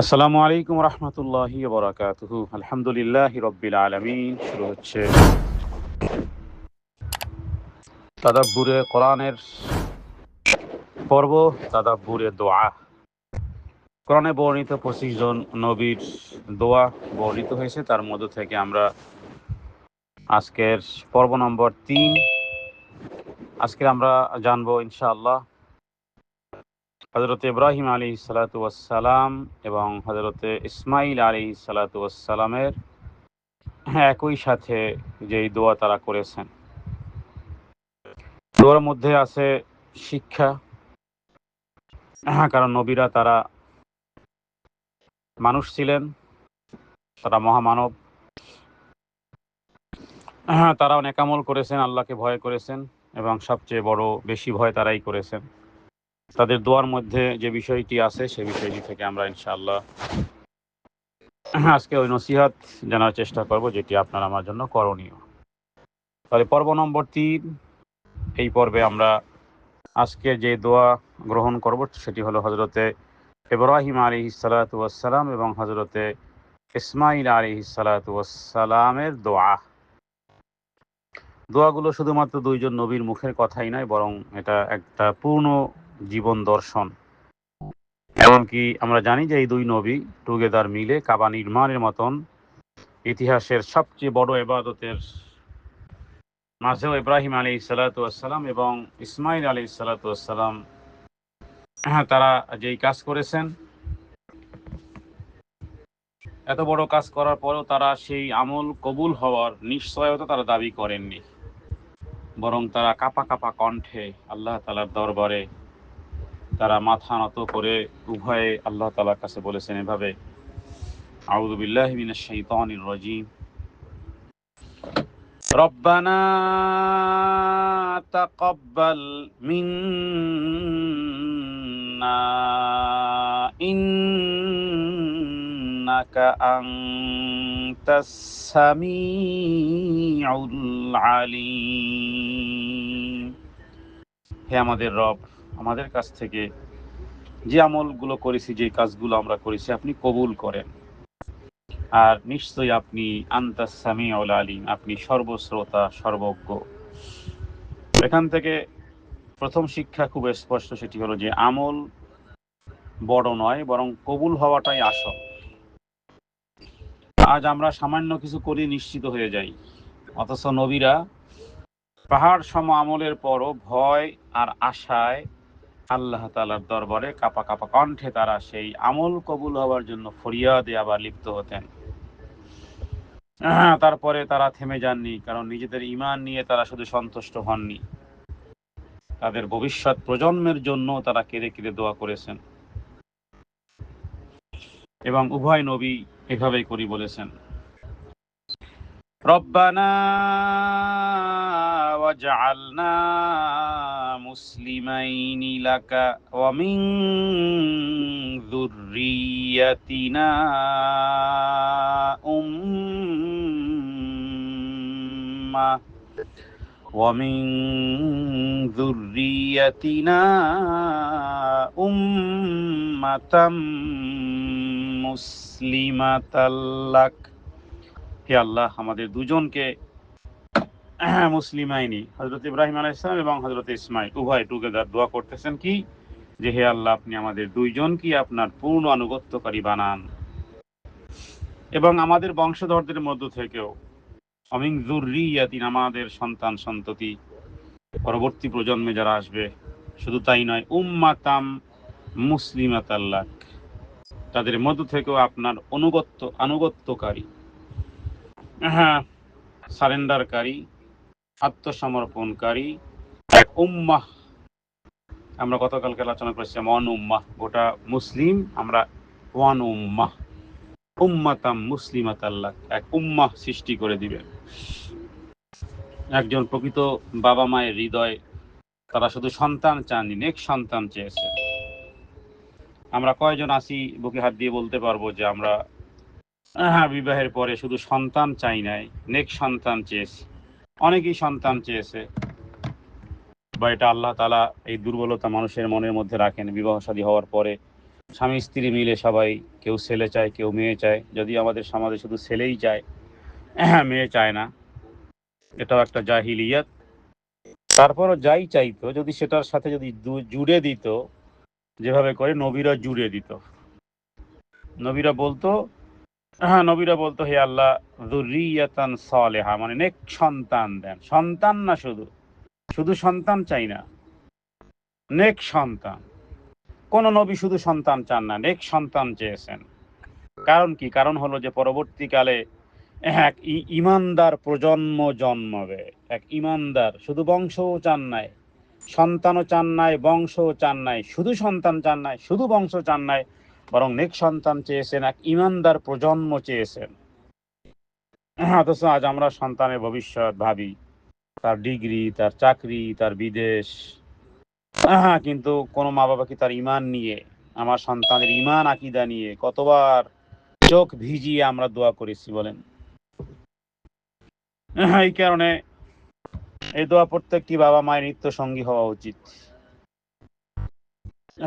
আসসালামু আলাইকুম রহমতুল্লাহি বরাকাতুহু। আলহামদুলিল্লাহ রব্বিল আলমিন। শুরু হচ্ছে তাদাব্বুরে কোরআনের পর্ব, তাদাব্বুরে দোয়া। কোরআনে বর্ণিত পঁচিশ জন নবীর দোয়া বর্ণিত হয়েছে। তার মধ্য থেকে আমরা আজকের পর্ব নম্বর তিন। আজকে আমরা জানব ইনশাআল্লাহ হজরত ইব্রাহিম আলী সালাতাম এবং হজরতে ইসমাইল আলী সালাতামের একই সাথে যেই দোয়া তারা করেছেন। দোয়ার মধ্যে আছে শিক্ষা, কারণ নবীরা তারা মানুষ ছিলেন, তারা মহামানব। তারা অনেক আমল করেছেন, আল্লাহকে ভয় করেছেন এবং সবচেয়ে বড় বেশি ভয় তারাই করেছেন। তাদের দোয়ার মধ্যে যে বিষয়টি আছে, সে বিষয়টি থেকে আমরা ইনশাআল্লাহ আজকে ওই নসিহাত জানার চেষ্টা করব, যেটি আপনার আমার জন্য করণীয়। তাহলে পর্ব নম্বর তিন, এই পর্বে আমরা আজকে যে দোয়া গ্রহণ করব, সেটি হলো হজরতে ইব্রাহিম আলী সালাতাম এবং হজরতে ইসমাইল আলী সালাতামের দোয়া। দোয়াগুলো শুধুমাত্র দুইজন নবীর মুখের কথাই নয়, বরং এটা একটা পূর্ণ জীবন দর্শন। এমনকি আমরা জানি যে এই দুই নবী টুগেদার মিলে কাবা নির্মাণের মতন ইতিহাসের সবচেয়ে বড় এবাদতের মাঝেও ইব্রাহিম আলী সালাতাম এবং ইসমাইল আলী সালাতাম তারা যেই কাজ করেছেন, এত বড় কাজ করার পরেও তারা সেই আমল কবুল হওয়ার নিশ্চয়তা তারা দাবি করেননি। বরং তারা কাপা কাপা কণ্ঠে আল্লাহ তালার দরবারে তারা মাথা নত করে উভয়ে আল্লাহ তালার কাছে বলেছেন এভাবে আউদুবিল্লাহ মিনাশ শাইতানির রাজিম ربنا تقبل منا إنك أنت السميع العليم হে আমাদের রব আমাদের কাছ থেকে যে আমলগুলো করেছি, যে কাজগুলো আমরা করেছি, আপনি কবুল করেন। আর নিশ্চয়ই আপনি আন্তাসামি আলিম, আপনি সর্বশ্রোতা, সর্বজ্ঞ। এখান থেকে প্রথম শিক্ষা খুব স্পষ্ট, সেটি হলো যে আমল বড় নয়, বরং কবুল হওয়াটাই আসল। আজ আমরা সামান্য কিছু করি নিশ্চিত হয়ে যাই। অথচ নবীরা পাহাড় সম আমলের পরও ভয় আর আশায় আল্লাহ তালার দরবারে কাপা কাপা কণ্ঠে তারা সেই আমল কবুল হওয়ার জন্য ফরিয়াদে আবার লিপ্ত হতেন। তারপরে তারা থেমে যাননি, কারণ নিজেদের ইমান নিয়ে তারা শুধু সন্তুষ্ট হননি। তাদের ভবিষ্যৎ প্রজন্মের জন্য তারা কেঁদে কেঁদে দোয়া করেছেন। এবং উভয় নবী এভাবেই করি বলেছেন। ربنا واجعلنا مسلمين لك ومن ذريتنا أمة ومن ذريتنا أمة مسلمة لك হে আল্লাহ, আমাদের দুজনকে মুসলিম আইনি হজরত ইব্রাহিম আলাহ আলাইসালাম এবং হজরত ইসমাইল উভয় টুগেদার দোয়া করতেছেন কি? যে হে আল্লাহ, আপনি আমাদের দুইজন কি আপনার পূর্ণ আনুগত্যকারী বানান। এবং আমাদের বংশধরদের মধ্য থেকেও, অমিং জুরিয়াতিন আমাদের সন্তান সন্ততি, পরবর্তী প্রজন্মে যারা আসবে, শুধু তাই নয়, উম্মাতাম মুসলিমাত আল্লাহ তাদের মধ্য থেকেও আপনার অনুগত্য, আনুগত্যকারী। হ্যাঁ। সারেন্ডারকারী, আত্মসমর্পণকারী, এক উম্মাহ। আমরা গতকালকে আলোচনা করেছিলাম ওয়ান উম্মাহ, গোটা মুসলিম, আমরা ওয়ান উম্মাহ। উম্মাতাম মুসলিমাত আল্লাহ এক উম্মাহ সৃষ্টি করে দিবেন একজন প্রকৃত বাবা মায়ের হৃদয়, তারা শুধু সন্তান চাননি, নেক সন্তান চেয়েছে। আমরা কয়জন আসি বুকে হাত দিয়ে বলতে পারব যে আমরা হ্যাঁ বিবাহের পরে শুধু সন্তান চাই নাই, নেক সন্তান চেয়েছি। অনেকেই সন্তান চেয়েছে। বা এটা আল্লাহ তালা এই দুর্বলতা মানুষের মনের মধ্যে রাখেন। বিবাহ শাদী হওয়ার পরে স্বামী স্ত্রী মিলে সবাই, কেউ ছেলে চায়, কেউ মেয়ে চায়। যদি আমাদের সমাজে শুধু ছেলেই চায় মেয়ে চায় না। এটাও একটা জাহিলিয়াত। তারপরও যাই চাইতো, যদি সেটার সাথে যদি জুড়ে দিত, যেভাবে করে নবীরা জুড়ে দিত। নবীরা বলতো হ্যাঁ নবীরা বলতো, হে আল্লাহ দুরিয়াতান সালেহা মানে নেক সন্তান দেন। সন্তান না শুধু? শুধু সন্তান চাই না। নেক সন্তান। কোন নবী শুধু সন্তান চান না, নেক সন্তান চেয়েছেন। কারণ কি? কারণ হলো যে, পরবর্তীকালে এক ইমানদার প্রজন্ম জন্মাবে। এক ইমানদার শুধু বংশও চান নাই, সন্তানও চান নাই, বংশও চান নাই, শুধু সন্তান চান নাই, শুধু বংশ চান নাই বরং নেক সন্তান চেয়েছেন, এক ইমানদার প্রজন্ম চেয়েছেন। অথচ আজ আমরা সন্তানের ভবিষ্যৎ ভাবি, তার ডিগ্রি, তার চাকরি, তার বিদেশ। কিন্তু কোনো মা বাবা কি তার ইমান নিয়ে, আমার সন্তানের ইমান আকিদা নিয়ে কতবার চোখ ভিজিয়ে আমরা দোয়া করেছি বলেন? এই কারণে এই দোয়া প্রত্যেকটি বাবা মায়ের নিত্য সঙ্গী হওয়া উচিত।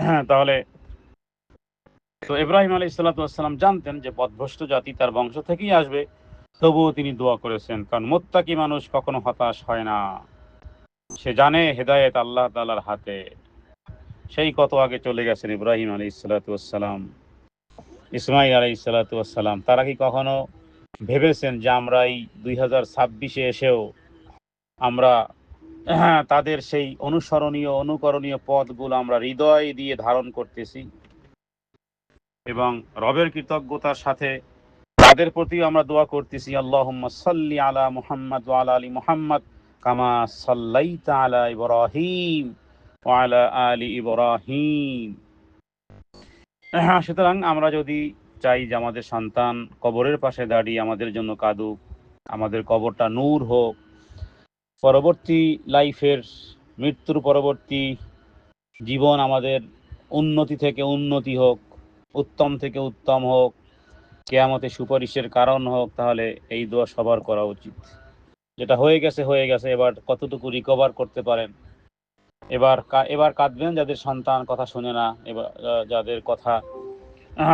হ্যাঁ তাহলে তো ইব্রাহিম আলী সাল্লাম জানতেন যে পথভ্রষ্ট জাতি তার বংশ থেকেই আসবে। তবুও তিনি দোয়া করেছেন, কারণ মোত্তাকি মানুষ কখনো হতাশ হয় না। সে জানে হেদায়েত আল্লাহ তালার হাতে। সেই কত আগে চলে গেছেন ইব্রাহিম আলী সাল্লাতাম ইসমাইল আলী সাল্লাতাম তারা কি কখনো ভেবেছেন যে আমরা এই দুই হাজার ছাব্বিশে এসেও আমরা তাদের সেই অনুসরণীয়, অনুকরণীয় পথগুলো আমরা হৃদয় দিয়ে ধারণ করতেছি? এবং রবের কৃতজ্ঞতার সাথে তাদের প্রতি আমরা দোয়া করতেছি আল্লাহ সাল্লি আলা মুহাম্মদ আলা আলী মুহাম্মদ কামা সাল্লাইতা আলা ইব্রাহিম ওয়ালা আলী ইব্রাহিম। হ্যাঁ সুতরাং আমরা যদি চাই যে আমাদের সন্তান কবরের পাশে দাঁড়িয়ে আমাদের জন্য কাঁদুক, আমাদের কবরটা নূর হোক, পরবর্তী লাইফের মৃত্যুর পরবর্তী জীবন আমাদের উন্নতি থেকে উন্নতি হোক উত্তম থেকে উত্তম হোক, কেয়ামতে সুপারিশের কারণ হোক, তাহলে এই দোয়া সবার করা উচিত। যেটা হয়ে গেছে হয়ে গেছে, এবার কতটুকু রিকভার করতে পারেন? এবার এবার কাঁদবেন যাদের সন্তান কথা শুনে না, এবার যাদের কথা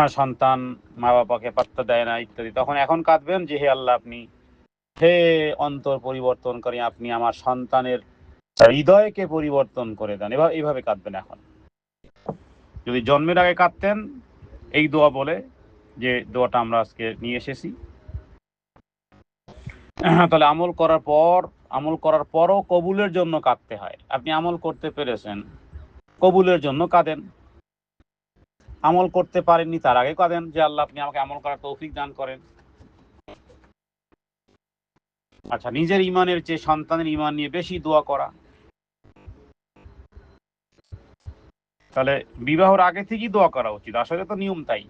সন্তান মা বাবাকে পাত্তা দেয় না, ইত্যাদি। তখন এখন কাঁদবেন যে, হে আল্লাহ, আপনি, হে অন্তর পরিবর্তনকারী, আপনি আমার সন্তানের হৃদয়কে পরিবর্তন করে দেন। এবার এইভাবে কাঁদবেন এখন। যদি জন্মের আগে কাঁদতেন এই দোয়া বলে যে দোয়াটা আমরা আজকে নিয়ে এসেছি। তাহলে আমল করার পর, আমল করার পরও কবুলের জন্য কাঁদতে হয়। আপনি আমল করতে পেরেছেন, কবুলের জন্য কাঁদেন। আমল করতে পারেননি, তার আগে কাঁদেন যে আল্লাহ আপনি আমাকে আমল করার তৌফিক দান করেন। আচ্ছা নিজের ইমানের চেয়ে সন্তানের ইমান নিয়ে বেশি দোয়া করা। তাহলে বিবাহর আগে থেকেই দোয়া করা উচিত। আসলে তো নিয়ম তাই।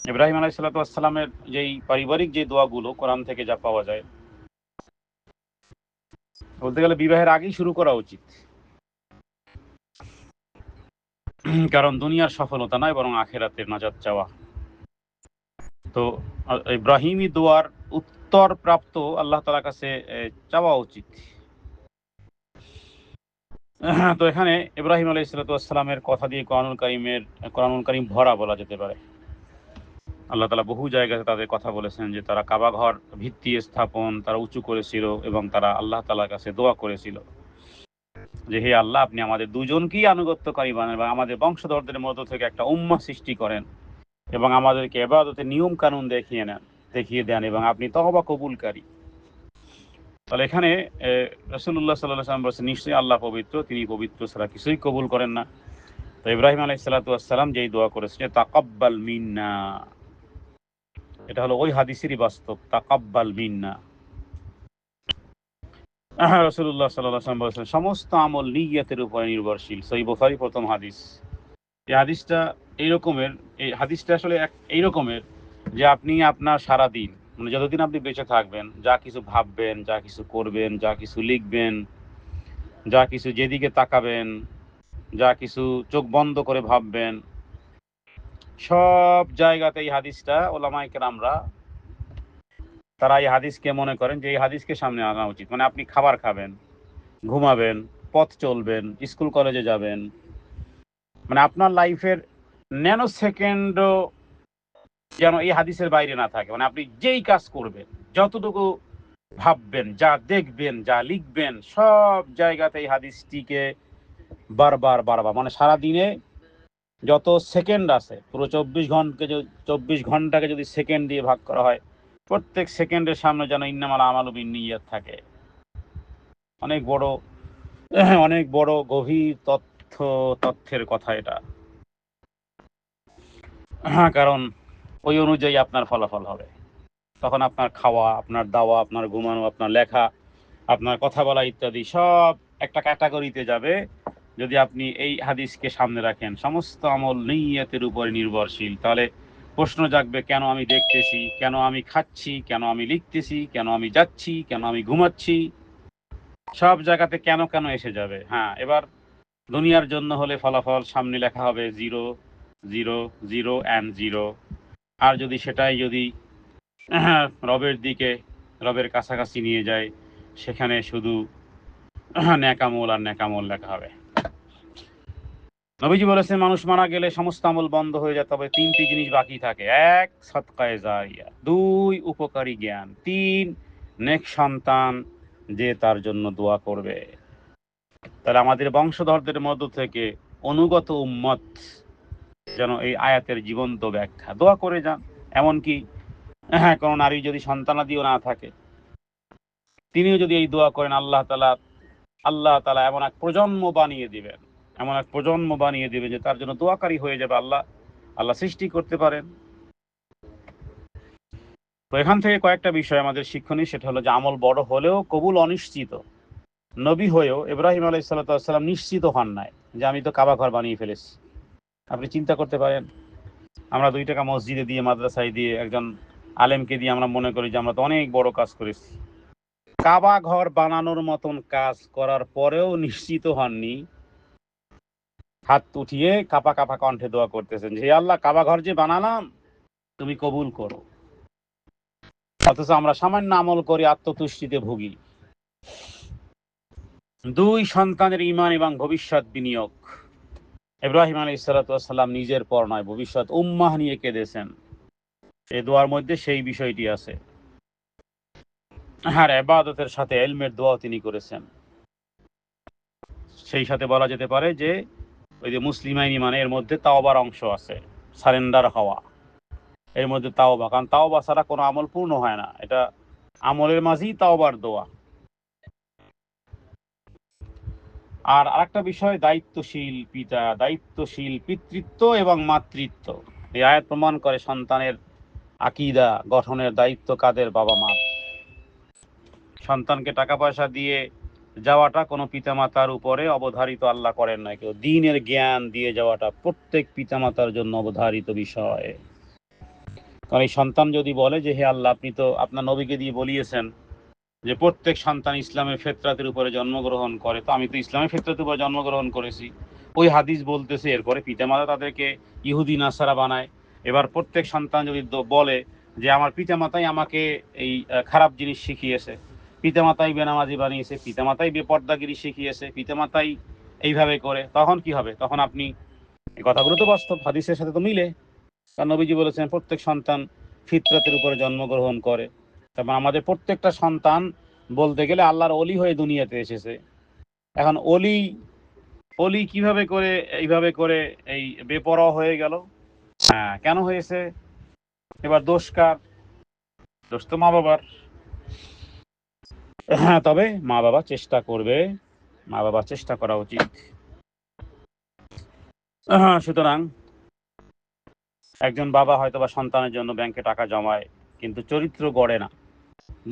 ইব্রাহিম আলাই সাল্লাতামের যেই পারিবারিক যে দোয়াগুলো, কোরআন থেকে যা পাওয়া যায়, বলতে গেলে বিবাহের আগেই শুরু করা উচিত। কারণ দুনিয়ার সফলতা নয়, বরং আখেরাতের নাজাত চাওয়া। তো ইব্রাহিমী দোয়ার উত্তর প্রাপ্ত আল্লাহ তালার কাছে চাওয়া উচিত। তো এখানে ইব্রাহিম আলাই সালাতামের কথা দিয়ে কোরআনুল করিমের, কোরআনুল করিম ভরা বলা যেতে পারে। আল্লাহ তালা বহু জায়গাতে তাদের কথা বলেছেন যে তারা কাবা ঘর ভিত্তি স্থাপন, তারা উঁচু করেছিল এবং তারা আল্লাহ তালার কাছে দোয়া করেছিল। যে হে আল্লাহ, আপনি আমাদের দুজনকেই আনুগত্যকারী বানান এবং আমাদের বংশধরদের মধ্য থেকে একটা উম্মা সৃষ্টি করেন এবং আমাদেরকে এবাদতের নিয়ম কানুন দেখিয়ে নেন, দেখিয়ে দেন এবং আপনি তহবা কবুলকারী। তাহলে এখানে রসুল্লাহ সাল্লাহ সাল্লাম বলছেন, নিশ্চয়ই আল্লাহ পবিত্র, তিনি পবিত্র ছাড়া কিছুই কবুল করেন না। তো ইব্রাহিম আলাই সাল্লাতাম যেই দোয়া করেছেন তাকাব্বাল মিন্না। এটা হলো ওই হাদিসেরই বাস্তব, তাকাব্বাল মিন্না। রসুল্লাহ সাল্লাম বলেছেন, সমস্ত আমল নিয়াতের উপরে নির্ভরশীল। সই বোখারি প্রথম হাদিস। এই হাদিসটা এই রকমের, এই হাদিসটা আসলে এক- এই রকমের যে আপনি আপনার সারা দিন মানে যতদিন আপনি বেঁচে থাকবেন, যা কিছু ভাববেন, যা কিছু করবেন, যা কিছু লিখবেন, যা কিছু যেদিকে তাকাবেন, যা কিছু চোখ বন্ধ করে ভাববেন, সব জায়গাতে এই হাদিসটা ওলামাইকের আমরা তারা এই হাদিসকে মনে করেন যে এই হাদিসকে সামনে আনা উচিত। মানে আপনি খাবার খাবেন, ঘুমাবেন, পথ চলবেন, স্কুল কলেজে যাবেন মানে আপনার লাইফের ন্যানো সেকেন্ডও যেন এই হাদিসের বাইরে না থাকে। মানে আপনি যেই কাজ করবেন, যতটুকু ভাববেন, যা দেখবেন, যা লিখবেন, সব জায়গাতে এই হাদিসটিকে বারবার বারবার মানে সারা দিনে যত সেকেন্ড আছে, পুরো চব্বিশ ঘন্টাকে চব্বিশ ঘন্টাকে যদি সেকেন্ড দিয়ে ভাগ করা হয়, প্রত্যেক সেকেন্ডের সামনে যেন ইন্নামাল আমাল নিয়াত থাকে। অনেক বড় অনেক বড় গভীর তথ্য, তথ্যের কথা এটা। হ্যাঁ কারণ ওই অনুযায়ী আপনার ফলাফল হবে। তখন আপনার খাওয়া, আপনার দাওয়া, আপনার ঘুমানো, আপনার লেখা, আপনার কথা বলা ইত্যাদি সব একটা ক্যাটাগরিতে যাবে। যদি আপনি এই হাদিসকে সামনে রাখেন, সমস্ত আমল নিয়তের উপরে নির্ভরশীল। তাহলে প্রশ্ন জাগবে, কেন আমি দেখতেছি, কেন আমি খাচ্ছি, কেন আমি লিখতেছি, কেন আমি যাচ্ছি, কেন আমি ঘুমাচ্ছি? সব জায়গাতে কেন কেন এসে যাবে? হ্যাঁ এবার দুনিয়ার জন্য হলে ফলাফল সামনে লেখা হবে zero zero zero and zero আর যদি সেটাই যদি রবের দিকে, রবের কাছাকাছি নিয়ে যায়, সেখানে শুধু ন্যাকামল আর ন্যাকামল লেখা হবে। নবীজি বলেছেন, মানুষ মারা গেলে সমস্ত আমল বন্ধ হয়ে যায়, তবে তিনটি জিনিস বাকি থাকে। এক, সৎকায় জারিয়া। দুই, উপকারী জ্ঞান। তিন, নেক সন্তান যে তার জন্য দোয়া করবে। তাহলে আমাদের বংশধরদের মধ্য থেকে অনুগত উম্মত যেন এই আয়াতের জীবন্ত ব্যাখ্যা। দোয়া করে যান, এমনকি হ্যাঁ কোনো নারী যদি সন্তানাদিও না থাকে, তিনিও যদি এই দোয়া করেন, আল্লাহ তালা আল্লাহ তালা এমন এক প্রজন্ম বানিয়ে দিবেন। এমন এক প্রজন্ম বানিয়ে দিবেন যে তার জন্য দোয়াকারী হয়ে যাবে আল্লাহ আল্লাহ সৃষ্টি করতে পারেন। তো এখান থেকে কয়েকটা বিষয় আমাদের শিক্ষণীয়, সেটা হলো যে আমল বড় হলেও কবুল অনিশ্চিত। নবী হয়েও ইব্রাহিম আলাই সাল্লাম নিশ্চিত হন নাই যে আমি তো কাবা ঘর বানিয়ে ফেলেছি। আপনি চিন্তা করতে পারেন, আমরা দুই টাকা মসজিদে দিয়ে, মাদ্রাসায় দিয়ে, একজন আলেমকে দিয়ে আমরা মনে করি যে আমরা তো অনেক বড় কাজ করেছি। কাবা ঘর বানানোর মতন কাজ করার পরেও নিশ্চিত হননি। হাত উঠিয়ে কাপা কাপা কণ্ঠে দোয়া করতেছেন যে আল্লাহ, কাবা ঘর যে বানালাম, তুমি কবুল করো। অথচ আমরা সামান্য আমল করি আত্মতুষ্টিতে ভুগি। দুই সন্তানের ইমান এবং ভবিষ্যৎ বিনিয়োগ। ইব্রাহিম আলী সালাতাম নিজের পর নয়, ভবিষ্যৎ উম্মাহ নিয়ে কেঁদেছেন। এই দোয়ার মধ্যে সেই বিষয়টি আছে। আর এবাদতের সাথে এলমের দোয়াও তিনি করেছেন। সেই সাথে বলা যেতে পারে যে, ওই যে মুসলিম আইনি মানে এর মধ্যে তাওবার অংশ আছে, সারেন্ডার হওয়া। এর মধ্যে তাওবা, কারণ তাওবা ছাড়া কোনো আমল পূর্ণ হয় না। এটা আমলের মাঝেই তাওবার দোয়া। আর আরেকটা বিষয়, দায়িত্বশীল পিতা, দায়িত্বশীল পিতৃত্ব এবং মাতৃত্ব। এই আয়াত প্রমাণ করে সন্তানের আকিদা গঠনের দায়িত্ব কাদের বাবা মা। সন্তানকে টাকা পয়সা দিয়ে যাওয়াটা কোনো পিতামাতার উপরে অবধারিত আল্লাহ করেন না কেউ দিনের জ্ঞান দিয়ে যাওয়াটা প্রত্যেক পিতামাতার জন্য অবধারিত বিষয়। কারণ এই সন্তান যদি বলে যে, হে আল্লাহ, আপনি তো আপনার নবীকে দিয়ে বলিয়েছেন যে প্রত্যেক সন্তান ইসলামের ফেতরাতের উপরে জন্মগ্রহণ করে, তো আমি তো ইসলামের ফেতরাতের উপরে জন্মগ্রহণ করেছি। ওই হাদিস বলতেছে, এরপরে পিতামাতা তাদেরকে ইহুদি, নাসারা বানায়। এবার প্রত্যেক সন্তান যদি বলে যে, আমার পিতামাতাই আমাকে এই খারাপ জিনিস শিখিয়েছে। পিতামাতাই বেনামাজি বানিয়েছে, পিতামাতাই বেপর্দাগিরি শিখিয়েছে, পিতামাতাই এইভাবে করে। তখন কি হবে? তখন আপনি, এই কথাগুলো তো বাস্তব, হাদিসের সাথে তো মিলে। কারণ নবীজি বলেছেন, প্রত্যেক সন্তান ফিতরাতের উপরে জন্মগ্রহণ করে। তারপর আমাদের প্রত্যেকটা সন্তান বলতে গেলে আল্লাহর অলি হয়ে দুনিয়াতে এসেছে। এখন অলি অলি কীভাবে করে, এইভাবে করে এই বেপরোয়া হয়ে গেল? হ্যাঁ কেন হয়েছে? এবার দোষ কার? দোষ তো মা বাবার হ্যাঁ তবে মা বাবা চেষ্টা করবে মা বাবা চেষ্টা করা উচিত। হ্যাঁ সুতরাং একজন বাবা হয়তো বা সন্তানের জন্য ব্যাংকে টাকা জমায়, কিন্তু চরিত্র গড়ে না।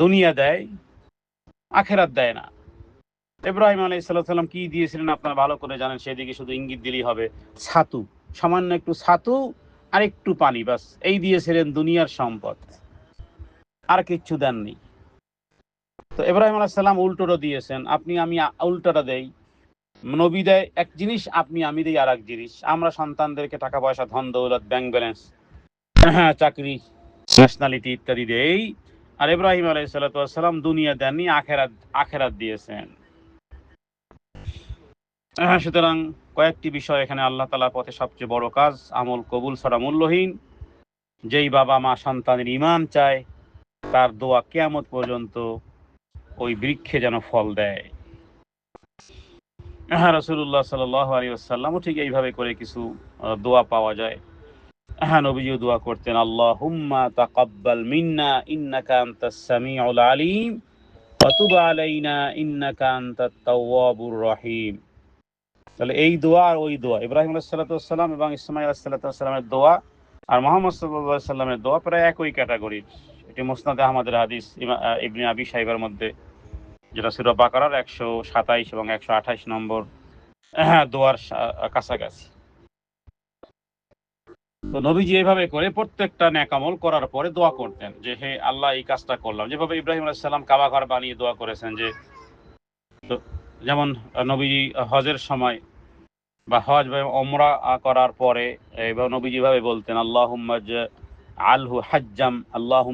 দুনিয়া দেয়, আখেরাত দেয় না। ইব্রাহিম আলাই সাল্লাম কি দিয়েছিলেন আপনারা ভালো করে জানেন, সেদিকে শুধু ইঙ্গিত দিলেই হবে, ছাতু। সামান্য একটু ছাতু, আর একটু পানি, বাস। এই দিয়েছিলেন দুনিয়ার সম্পদ। আর কিচ্ছু দেননি। তো ইব্রাহিম আলাইসাল্লাম উল্টোটা দিয়েছেন, আপনি আমি উল্টোটা দেই। নবী দেয়, এক জিনিস, আপনি আমি দিই আর এক জিনিস। আমরা সন্তানদেরকে টাকা পয়সা, ধন, দৌলত ব্যাংক ব্যালেন্স হ্যাঁ চাকরি ন্যাশনালিটি ইত্যাদি দেই। আর ইব্রাহিম আলাই সাল্লাম দুনিয়া দেননি আখেরাত আখেরাত দিয়েছেন। হ্যাঁ, সুতরাং কয়েকটি বিষয় এখানে আল্লাহ তালার পথে সবচেয়ে বড় কাজ আমল কবুল ছাড়া মূল্যহীন। যেই বাবা মা সন্তানের ইমান চায় তার দোয়া কেয়ামত পর্যন্ত ওই বৃক্ষে যেন ফল দেয়। হ্যাঁ রসুল্লাহ সাল আলী আসাল্লামও ঠিক এইভাবে করে কিছু দোয়া পাওয়া যায়। হ্যাঁ দোয়া করতেন আল্লাহ হুম্মা তাকাব্বাল মিন্না, ইন্নাকা আনতাস সামিউল আলিম আলাইনা, ইন্নাকা তাওয়াবুর রহিম। তাহলে এই দোয়া আর ওই দোয়া, ইব্রাহিম এবং দোয়া আর মোহাম্মদ সাল্লামের দোয়া প্রায় একই ক্যাটাগরির। এটি মোসনাদ আহমদের হাদিস ইবনে আবি সাহিবের মধ্যে, যেটা সুরা বাকারার একশো সাতাইশ এবং একশো আঠাইশ নম্বর হ্যাঁ দোয়ার কাছাকাছি। তো নবীজি এইভাবে করে প্রত্যেকটা ন্যাকামল করার পরে দোয়া করতেন যে, হে আল্লাহ, এই কাজটা করলাম। যেভাবে ইব্রাহিম আলাইসাল্লাম কাবা ঘর বানিয়ে দোয়া করেছেন যে যেমন নবীজি হজের সময় বা হজ বা অমরা করার পরে এবং নবীজি ভাবে বলতেন আল্লাহ আলহু হাজ্জাম আল্লাহ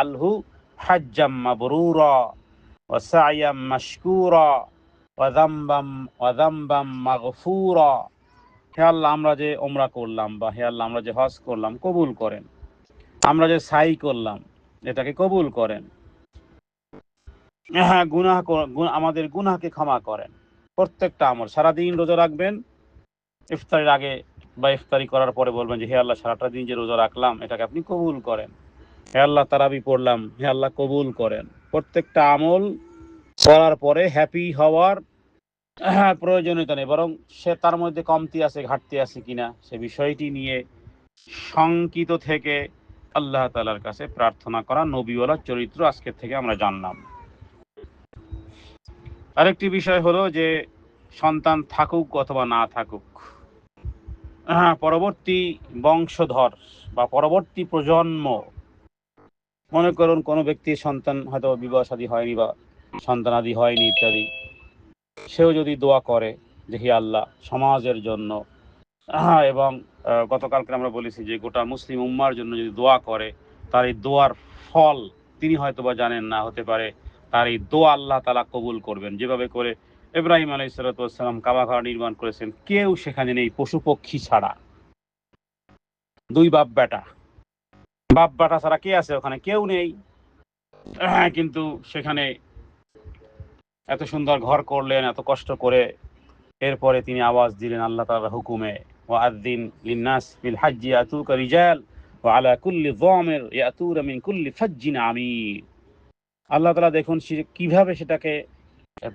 আলহু হাজ্জাম মাবরুরা ওয়াসায়াম মাশকুরা ওয়াদাম্বাম ওয়াদাম্বাম মাগফুরা। হে আল্লাহ, আমরা যে ওমরা করলাম বা হে আল্লাহ, আমরা যে হজ করলাম, কবুল করেন। আমরা যে সাই করলাম, এটাকে কবুল করেন। হ্যাঁ গুনাহ আমাদের গুনাহকে ক্ষমা করেন। প্রত্যেকটা আমল, সারাদিন রোজা রাখবেন। ইফতারির আগে বা ইফতারি করার পরে বলবেন যে, হে আল্লাহ, সারাটা দিন যে রোজা রাখলাম, এটাকে আপনি কবুল করেন। হে আল্লাহ, তারাবি পড়লাম, হে আল্লাহ, কবুল করেন। প্রত্যেকটা আমল করার পরে হ্যাপি হওয়ার প্রয়োজনীয়তা নেই, বরং সে তার মধ্যে কমতি আছে, ঘাটতি আছে কিনা, সে বিষয়টি নিয়ে শঙ্কিত থেকে আল্লাহ তালার কাছে প্রার্থনা করা নবীওয়ালার চরিত্র আজকের থেকে আমরা জানলাম। আরেকটি বিষয় হলো যে, সন্তান থাকুক অথবা না থাকুক হ্যাঁ পরবর্তী বংশধর বা পরবর্তী প্রজন্ম, মনে করুন কোনো ব্যক্তির সন্তান হয়তো বিবাহ হয়নি বা সন্তানাদি হয়নি ইত্যাদি সেও যদি দোয়া করে যে হি আল্লাহ, সমাজের জন্য এবং গতকালকে আমরা বলেছি যে গোটা মুসলিম উম্মার জন্য যদি দোয়া করে, তার এই দোয়ার ফল তিনি হয়তো বা জানেন না, হতে পারে তার এই দোয়া আল্লাহ তালা কবুল করবেন। যেভাবে করে ইব্রাহিম আলাই সালাতাম কাবাঘর নির্মাণ করেছেন, কেউ সেখানে নেই পশু পক্ষী ছাড়া। দুই বাপ বেটা। বাপ বেটা ছাড়া কে আছে ওখানে? কেউ নেই। কিন্তু সেখানে এত সুন্দর ঘর করলেন, এত কষ্ট করে এরপরে তিনি আওয়াজ দিলেন, আল্লাহ তালার হুকুমে ও আদিন লিন্নাস বিল হাজ্জি আতুকা রিজাল ও আলা কুল্লি যামির ইয়াতুরা মিন কুল্লি ফাজ্জিন আমির। আল্লাহ তালা দেখুন কীভাবে সেটাকে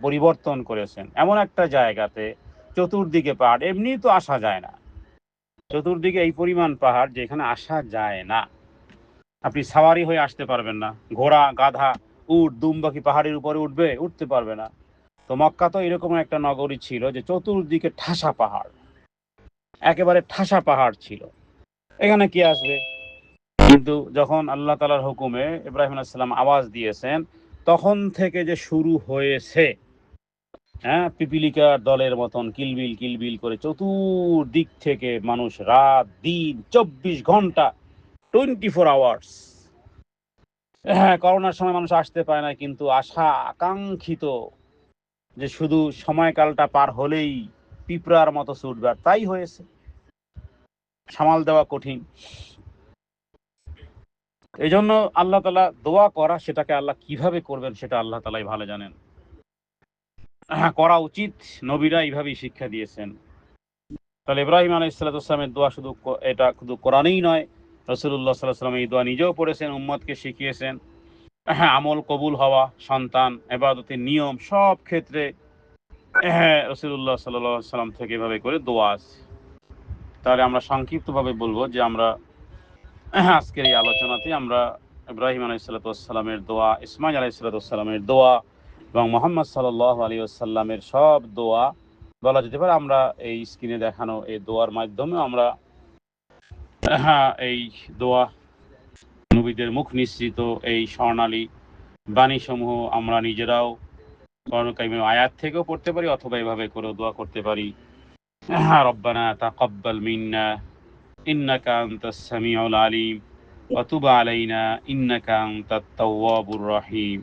পরিবর্তন করেছেন। এমন একটা জায়গাতে চতুর্দিকে পাহাড়, এমনি তো আসা যায় না। চতুর্দিকে এই পরিমাণ পাহাড় যেখানে আসা যায় না। আপনি সাওয়ারি হয়ে আসতে পারবেন না। ঘোড়া, গাধা উট দুম্বা কি পাহাড়ের উপরে উঠবে, উঠতে পারবে না। তো মক্কা তো এরকম একটা নগরী ছিল যে চতুর্দিকে ঠাসা পাহাড়। একেবারে ঠাসা পাহাড় ছিল। এখানে কি আসবে? কিন্তু যখন আল্লাহ তালার হুকুমে ইব্রাহিম আলাইসাল্লাম আওয়াজ দিয়েছেন, তখন থেকে যে শুরু হয়েছে হ্যাঁ পিপিলিকার দলের মতন কিলবিল কিলবিল করে চতুর্দিক থেকে মানুষ রাত, দিন, চব্বিশ ঘণ্টা, টোয়েন্টি ফোর আওয়ার্স হ্যাঁ করোনার সময় মানুষ আসতে পারে না, কিন্তু আশা আকাঙ্ক্ষিত যে শুধু সময়কালটা পার হলেই পিঁপড়ার মতো ছুটবে, আর তাই হয়েছে। সামাল দেওয়া কঠিন। এই জন্য আল্লাহ তালা দোয়া করা, সেটাকে আল্লাহ কীভাবে করবেন সেটা আল্লাহ তালাই ভালো জানেন। হ্যাঁ করা উচিত, নবীরা এইভাবেই শিক্ষা দিয়েছেন। তাহলে ইব্রাহিম আলাই ইসলাতামের দোয়া শুধু এটা শুধু কোরআনেই নয় রসুল্লাহ সাল্লাহ সাল্লাম এই দোয়া নিজেও পড়েছেন উম্মদকে শিখিয়েছেন। আমল কবুল হওয়া, সন্তান, এবাদতের নিয়ম সব ক্ষেত্রে রসুল্লাহ সাল্লাহ সাল্লাম থেকে এভাবে করে দোয়া আছে। তাহলে আমরা সংক্ষিপ্তভাবে বলব যে আমরা আজকের এই আলোচনাতে আমরা ইব্রাহিম আলাইসালাতামের দোয়া ইসমাইল আলাইসালাতামের দোয়া এবং মোহাম্মদ সাল আলী আসাল্লামের সব দোয়া বলা যেতে পারে। আমরা এই স্ক্রিনে দেখানো এই দোয়ার মাধ্যমে আমরা এই দোয়া নবীদের মুখ নিশ্চিত, এই স্বর্ণালী বাণীসমূহ আমরা নিজেরাও আয়াত থেকেও পড়তে পারি অথবা এভাবে করে দোয়া করতে পারি। হ্যাঁ, রব্বানা তাকাব্বাল মিন্না, ইন্নাকা সামিউল আলিম অতুবা আলাইনা, ইন্নাকা আনতাত তাওয়াবুর রহিম।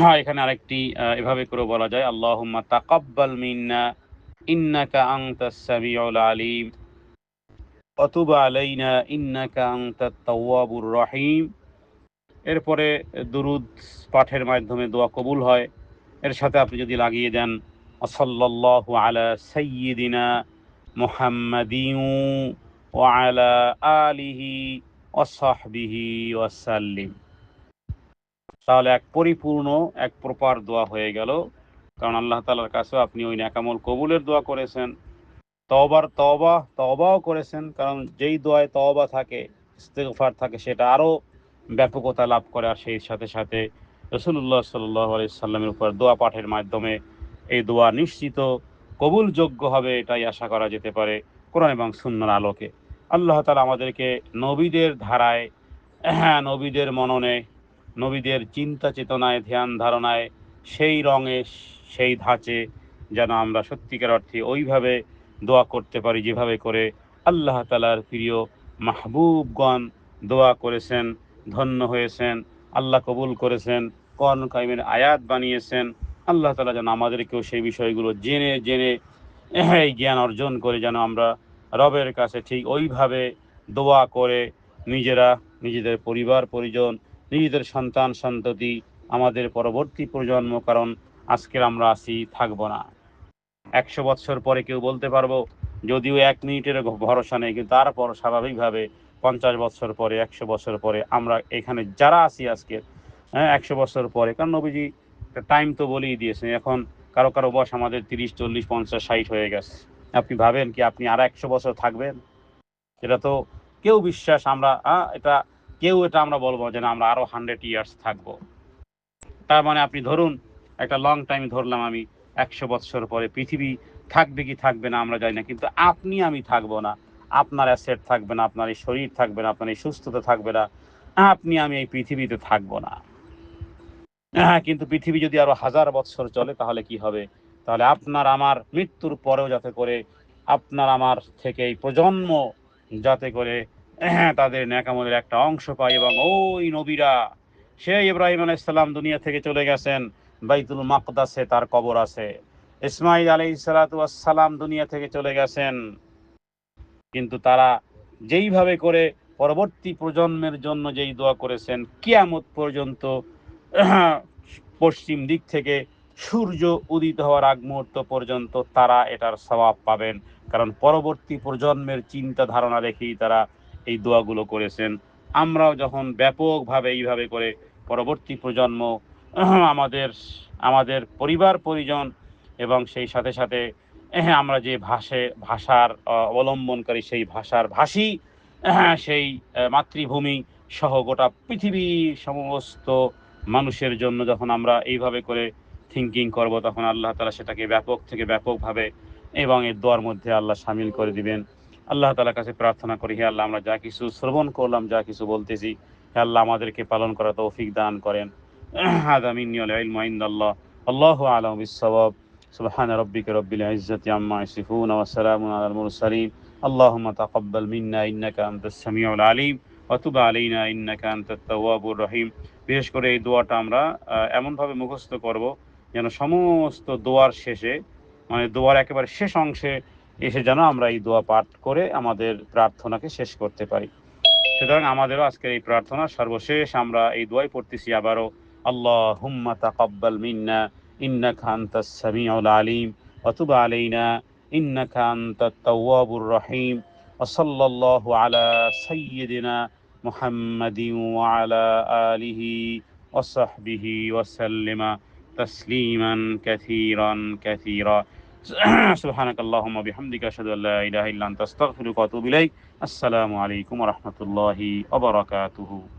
হ্যাঁ, এখানে আরেকটি এভাবে করে বলা যায় আল্লাহ তাকব্বাল মিন্না, ইন্নাকা আনতাস সামিউল আলিম। অতুব আলাইনা ইন্নাকা আনতাত রহিম এরপরে দুরুদ পাঠের মাধ্যমে দোয়া কবুল হয়। এর সাথে আপনি যদি লাগিয়ে দেন সাল্লাল্লাহু আলা সাইয়্যিদিনা মুহাম্মাদিন ওয়া আলা আলিহি ওয়া সাহবিহি ওয়াসাল্লিম। তাহলে এক পরিপূর্ণ, এক প্রপার দোয়া হয়ে গেল। কারণ আল্লাহ তাআলার কাছেও আপনি ওই নেকামল কবুলের দোয়া করেছেন। তওবার, তওবা, তওবাও করেছেন, কারণ যেই দোয়ায় তওবা থাকে, ইস্তেগফার থাকে, সেটা আরও ব্যাপকতা লাভ করে। আর সেই সাথে সাথে রসুল্লাহ সাল্লাহ সাল্লামের উপর দোয়া পাঠের মাধ্যমে এই দোয়া নিশ্চিত, কবুলযোগ্য হবে, এটাই আশা করা যেতে পারে কোরআন এবং সুন্নার আলোকে। আল্লাহ তালা আমাদেরকে নবীদের ধারায় হ্যাঁ নবীদের মননে, নবীদের চিন্তা চেতনায়, ধ্যান ধারণায়, সেই রঙে, সেই ধাঁচে যেন আমরা সত্যিকার অর্থে ওইভাবে দোয়া করতে পারি যেভাবে করে। আল্লাহ তালার প্রিয় মাহবুবগণ দোয়া করেছেন, ধন্য হয়েছেন, আল্লাহ কবুল করেছেন কর্ণ কাইমের আয়াত বানিয়েছেন। আল্লাহ তালা যেন আমাদেরকেও সেই বিষয়গুলো জেনে জেনে, এই জ্ঞান অর্জন করে যেন আমরা রবের কাছে ঠিক ওইভাবে দোয়া করে নিজেরা, নিজেদের পরিবার, পরিজন, নিজেদের সন্তান, সন্ততি, আমাদের পরবর্তী প্রজন্ম, কারণ আজকের আমরা আসি থাকব না। একশো বছর পরে কেউ বলতে পারব, যদিও এক মিনিটের ভরসা নেই, কিন্তু তারপর স্বাভাবিকভাবে পঞ্চাশ বছর পরে, একশো বছর পরে আমরা এখানে যারা আছি আজকে হ্যাঁ একশো বছর পরে, কারণ নবীজি টাইম তো বলেই দিয়েছেন, এখন কারও কারও বয়স আমাদের তিরিশ, চল্লিশ, পঞ্চাশ, ষাট হয়ে গেছে। আপনি ভাবেন কি আপনি আর একশো বছর থাকবেন? এটা তো কেউ বিশ্বাস, আমরা এটা কেউ এটা আমরা বলব যে না, আমরা আরও হান্ড্রেড ইয়ার্স থাকব। তার মানে আপনি ধরুন, একটা লং টাইম ধরলাম আমি একশো বছর পরে পৃথিবী থাকবে কি থাকবে না আমরা জানি না কিন্তু আপনি আমি থাকব না। আপনার অ্যাসেট থাকবে না আপনার এই শরীর থাকবে না আপনার এই সুস্থতা থাকবে না আপনি আমি এই পৃথিবীতে থাকব না। হ্যাঁ কিন্তু পৃথিবী যদি আরও হাজার বছর চলে তাহলে কি হবে? তাহলে আপনার আমার মৃত্যুর পরেও যাতে করে আপনার আমার থেকে এই প্রজন্ম যাতে করে হ্যাঁ, তাদের ন্যাকামলের একটা অংশ পায় এবং ওই নবীরা সেই ইব্রাহিম আলাইসাল্লাম দুনিয়া থেকে চলে গেছেন। বাইতুল মাকদাসে তার কবর আছে। ইসমাইল আলাই সালাম দুনিয়া থেকে চলে গেছেন। কিন্তু তারা যেইভাবে করে পরবর্তী প্রজন্মের জন্য যেই দোয়া করেছেন, কিয়ামত পর্যন্ত পশ্চিম দিক থেকে সূর্য উদিত হওয়ার আগ মুহূর্ত পর্যন্ত তারা এটার স্বভাব পাবেন। কারণ পরবর্তী প্রজন্মের চিন্তা ধারণা রেখেই তারা এই দোয়াগুলো করেছেন। আমরাও যখন ব্যাপকভাবে এইভাবে করে পরবর্তী প্রজন্ম আমাদের আমাদের পরিবার, পরিজন এবং সেই সাথে সাথে আমরা যে ভাষে, ভাষার অবলম্বনকারী সেই ভাষার ভাষী সেই মাতৃভূমি সহ গোটা পৃথিবীর সমস্ত মানুষের জন্য যখন আমরা এইভাবে করে থিঙ্কিং করব, তখন আল্লাহ তালা সেটাকে ব্যাপক থেকে ব্যাপকভাবে এবং এর দোয়ার মধ্যে আল্লাহ সামিল করে দিবেন। আল্লাহ তালার কাছে প্রার্থনা করি, হে আল্লাহ, আমরা যা কিছু শ্রবণ করলাম, যা কিছু বলতেছি, হে আল্লাহ, আমাদেরকে পালন করা তৌফিক দান করেন। هذا مني والعلم عند الله الله أعلم بالصواب سبحان ربك رب العزة عما يصفون وسلام على المرسلين اللهم تقبل منا إنك أنت السميع العليم وتب علينا إنك أنت التواب الرحيم বিশেষ করে এই দোয়াটা আমরা আহ, এমনভাবে মুখস্থ করব যেন সমস্ত দোয়ার শেষে মানে দোয়ার একেবারে শেষ অংশে এসে যেন আমরা এই দোয়া পাঠ করে আমাদের প্রার্থনাকে শেষ করতে পারি সুতরাং আমাদেরও আজকের এই প্রার্থনা সর্বশেষ আমরা এই দোয়াই পড়তেছি আবারও اللهم تقبل منا إنك أنت السميع العليم. وتب علينا إنك أنت التواب الرحيم. وصلى الله على سيدنا محمد وعلى آله وصحبه وسلم تسليما كثيرا كثيرا. سبحانك اللهم وبحمدك أشهد أن لا إله إلا أنت أستغفرك وأتوب إليك. السلام عليكم ورحمة الله وبركاته.